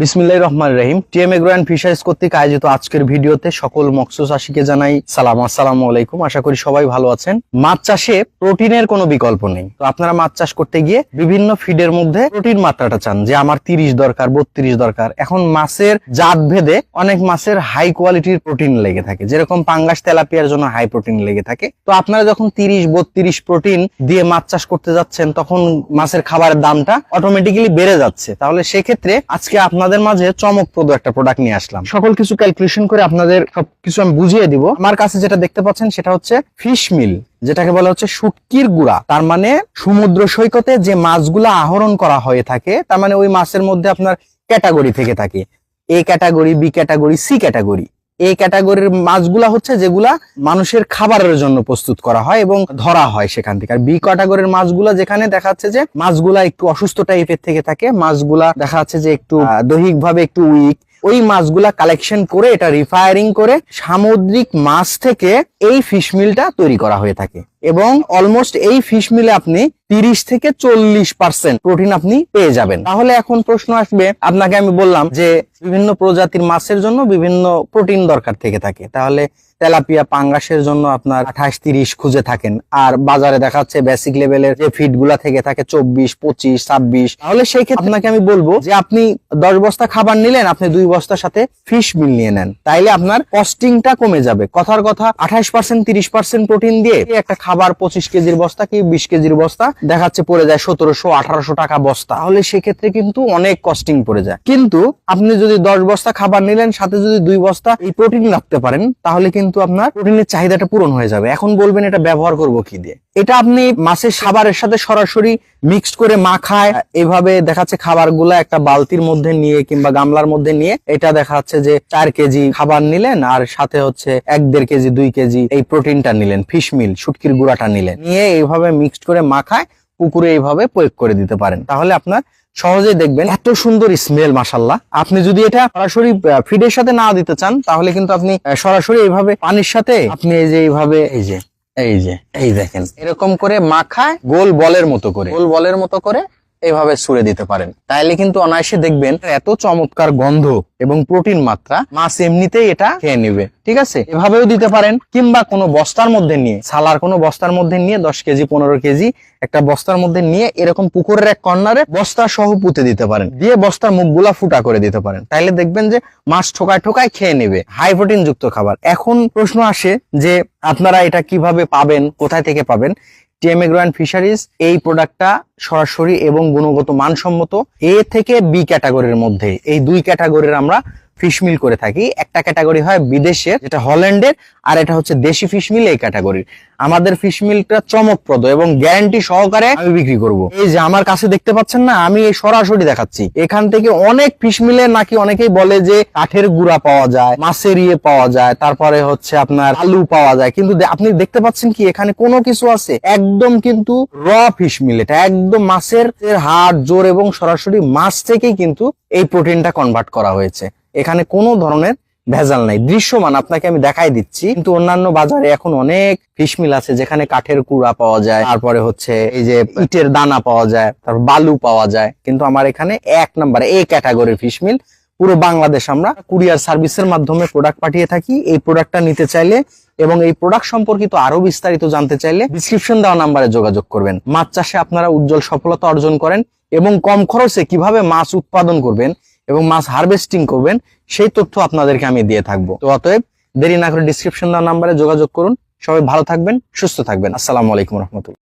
বিসমিল্লাহ রহমান রহিম। টিএম এগ্রো অ্যান্ড ফিশারিজ কর্তৃক আয়োজিত আজকের ভিডিওতে সকল মকসুস আশিকে জানাই সালাম। আসসালামু আলাইকুম। আশা করি সবাই ভালো আছেন। মাছ চাষে প্রোটিনের কোনো বিকল্প নেই। তো আপনারা মাছ চাষ করতে গিয়ে বিভিন্ন ফিডের মধ্যে প্রোটিন মাত্রাটা চান। যে আমার তিরিশ দরকার, বত্রিশ দরকার। এখন মাছের জাত ভেদে অনেক মাছের হাই কোয়ালিটির প্রোটিন লেগে থাকে। যেরকম পাঙ্গাস, তেলাপিয়ার জন্য হাই প্রোটিন লেগে থাকে। তো আপনারা যখন তিরিশ, বত্রিশ প্রোটিন দিয়ে মাছ চাষ করতে যাচ্ছেন, তখন মাছের খাবারের দামটা অটোমেটিক্যালি বেড়ে যাচ্ছে। তাহলে সেক্ষেত্রে আজকে আপনাদের মাঝে চমকপ্রদ একটা প্রোডাক্ট নিয়ে আসলাম। সকল কিছু ক্যালকুলেশন করে আপনাদের সবকিছু আমি বুঝিয়ে দিব। আমার কাছে যেটা দেখতে পাচ্ছেন সেটা হচ্ছে ফিশ মিল যেটাকে বলা হচ্ছে শুটকির গুড়া। তার মানে সমুদ্র সৈকতে যে মাছগুলো আহরণ করা হয়ে থাকে, তার মানে ওই মাছের মধ্যে আপনার ক্যাটাগরি থেকে থাকে। A category B category C category এই ক্যাটাগরির মাছগুলা হচ্ছে যেগুলা মানুষের খাবারের জন্য প্রস্তুত করা হয় এবং ধরা হয় সেখান থেকে। আর বি ক্যাটাগরির মাছগুলা যেখানে দেখা যাচ্ছে যে মাছগুলা একটু অসুস্থ টাইপের থেকে থাকে, মাছগুলা দেখা যাচ্ছে যে একটু দৈহিক ভাবে একটু উইক ওই মাছগুলা কালেকশন করে, এটা রিফায়ারিং করে সামুদ্রিক মাছ থেকে এই ফিশ মিলটা তৈরি করা হয়ে থাকে। এবং অলমোস্ট এই ফিশ মিলে আপনি তিরিশ থেকে চল্লিশ পার্সেন্ট প্রোটিন আপনি পেয়ে যাবেন। তাহলে এখন প্রশ্ন আসবে, আপনাকে আমি বললাম যে বিভিন্ন প্রজাতির মাছের জন্য বিভিন্ন প্রোটিন দরকার থেকে থাকে। তাহলে তেলাপিয়া পাঙ্গাসের জন্য আপনার আঠাশ তিরিশ খুঁজে থাকেন। আর বাজারে দেখা যাচ্ছে বেসিক লেভেলের যে ফিডগুলা থেকে থাকে চব্বিশ পঁচিশ ছাব্বিশ। তাহলে সেই ক্ষেত্রে আপনাকে আমি বলব যে আপনি দশ বস্তা খাবার নিলেন আপনি দুই বস্তার সাথে ফিশ মিল নিয়ে নেন। তাইলে আপনার কস্টিংটা কমে যাবে। কথার কথা আঠাশ পার্সেন্ট তিরিশ পার্সেন্ট প্রোটিন দিয়ে একটা খাবার পঁচিশ কেজির বস্তা কি বিশ কেজির বস্তা দেখাচ্ছে পড়ে যায় সতেরোশো আঠারোশো টাকা বস্তা। তাহলে সেক্ষেত্রে কিন্তু অনেক কস্টিং পড়ে যায়। কিন্তু আপনি যদি দশ বস্তা খাবার নিলেন সাথে যদি দুই বস্তা এই প্রোটিন রাখতে পারেন তাহলে কিন্তু আপনার প্রোটিনের চাহিদাটা পূরণ হয়ে যাবে। এখন বলবেন এটা ব্যবহার করব কি দিয়ে? এটা আপনি মাছের খাবারের সাথে সরাসরি মিক্সড করে মাখায়, এভাবে দেখাচ্ছে খাবারগুলা একটা বালতির মধ্যে নিয়ে কিংবা গামলার মধ্যে নিয়ে, এটা দেখা যাচ্ছে যে চার কেজি খাবার নিলেন আর সাথে হচ্ছে এক দেড় কেজি, দুই কেজি এই প্রোটিনটা নিলেন ফিশ মিল শুটকির গুঁড়াটা নিলেন। নিয়ে এইভাবে মিক্সড করে মাখায় পুকুরে এইভাবে প্রয়োগ করে দিতে পারেন। তাহলে আপনার সহজেই দেখবেন এত সুন্দর স্মেল মাসাল্লাহ আপনি যদি এটা সরাসরি ফিডের সাথে না দিতে চান, তাহলে কিন্তু আপনি সরাসরি এইভাবে পানির সাথে আপনি এই যে এইভাবে, এই যে এই যে, এই দেখেন। এরকম করে মাখায় গোল বলের মতো করে। গোল বলের মতো করে এইভাবে ছুড়ে দিতে পারেন। তাইলে কিন্তু অনায়াসে দেখবেন এত চমৎকার গন্ধ এবং প্রোটিন মাত্রা, মাছ এমনিতেই এটা খেয়ে নেবে, ঠিক আছে? এভাবেও দিতে পারেন, কিংবা কোনো বস্তার মধ্যে নিয়ে, সালার কোনো বস্তার মধ্যে নিয়ে, দশ কেজি, পনেরো কেজি, একটা বস্তার মধ্যে নিয়ে, এরকম পুকুরের এক কর্নারে বস্তা সহ পুঁতে দিতে পারেন। দিয়ে বস্তার মুখগুলা ফুটা করে দিতে পারেন। তাইলে দেখবেন যে মাছ ঠোকায় ঠোকায় খেয়ে নেবে। হাই প্রোটিন যুক্ত খাবার। এখন প্রশ্ন আসে যে আপনারা এটা কীভাবে পাবেন, কোথায় থেকে পাবেন? টিএম এগ্রো অ্যান্ড ফিশারিজ এই প্রোডাক্টটা সরাসরি এবং গুণগত মানসম্মত এ থেকে বি ক্যাটাগরির মধ্যে, এই দুই ক্যাটাগরির আমরা ফিশ মিল করে থাকি। একটা ক্যাটাগরি হয় বিদেশের, যেটা হল্যান্ডের, আর এটা হচ্ছে দেশি ফিশ মিল এই ক্যাটাগরির আমাদের ফিশ মিলটা চমকপ্রদ এবং গ্যারান্টি সহকারে আমি বিক্রি করব। এই যে আমার কাছে দেখতে পাচ্ছেন না, আমি সরাসরি দেখাচ্ছি। এখান থেকে অনেক ফিশ মিলে নাকি অনেকেই বলে যে কাঠের গুড়া পাওয়া যায়, মাছের ইয়ে পাওয়া যায়, তারপরে হচ্ছে আপনার আলু পাওয়া যায়। কিন্তু আপনি দেখতে পাচ্ছেন কি, এখানে কোনো কিছু আছে, একদম কিন্তু র ফিশ মিল এটা। একদম মাছের হাড়, জোর এবং সরাসরি মাছ থেকেই কিন্তু এই প্রোটিনটা কনভার্ট করা হয়েছে। এখানে কোনো ধরনের ভেজাল নাই। দৃশ্যমান, আপনাকে আমি দেখাই দিচ্ছি। কিন্তু অন্যান্য বাজারে এখন অনেক ফিশ মিল আছে, যেখানে কাঠের কুড়া পাওয়া যায়, তারপরে হচ্ছে এই যে ইটের দানা পাওয়া যায়, তারপর বালু পাওয়া যায়। কিন্তু আমার এখানে এক নম্বরে এই ক্যাটাগরির ফিশ মিল পুরো বাংলাদেশ আমরা কুরিয়ার সার্ভিসের মাধ্যমে প্রোডাক্ট পাঠিয়ে থাকি। এই প্রোডাক্টটা নিতে চাইলে এবং এই প্রোডাক্ট সম্পর্কিত আরও বিস্তারিত জানতে চাইলে ডিসক্রিপশন দেওয়া নাম্বারে যোগাযোগ করবেন। মাছ চাষে আপনারা উজ্জ্বল সফলতা অর্জন করেন এবং কম খরচে কীভাবে মাছ উৎপাদন করবেন এবং মাছ হারভেস্টিং করবেন, সেই তথ্য আপনাদেরকে আমি দিয়ে থাকব। তো অতএব দেরি না করে ডিসক্রিপশন দেওয়া নাম্বারে যোগাযোগ করুন। সবাই ভালো থাকবেন, সুস্থ থাকবেন। আসসালামু আলাইকুম রহমতুল্লাহ।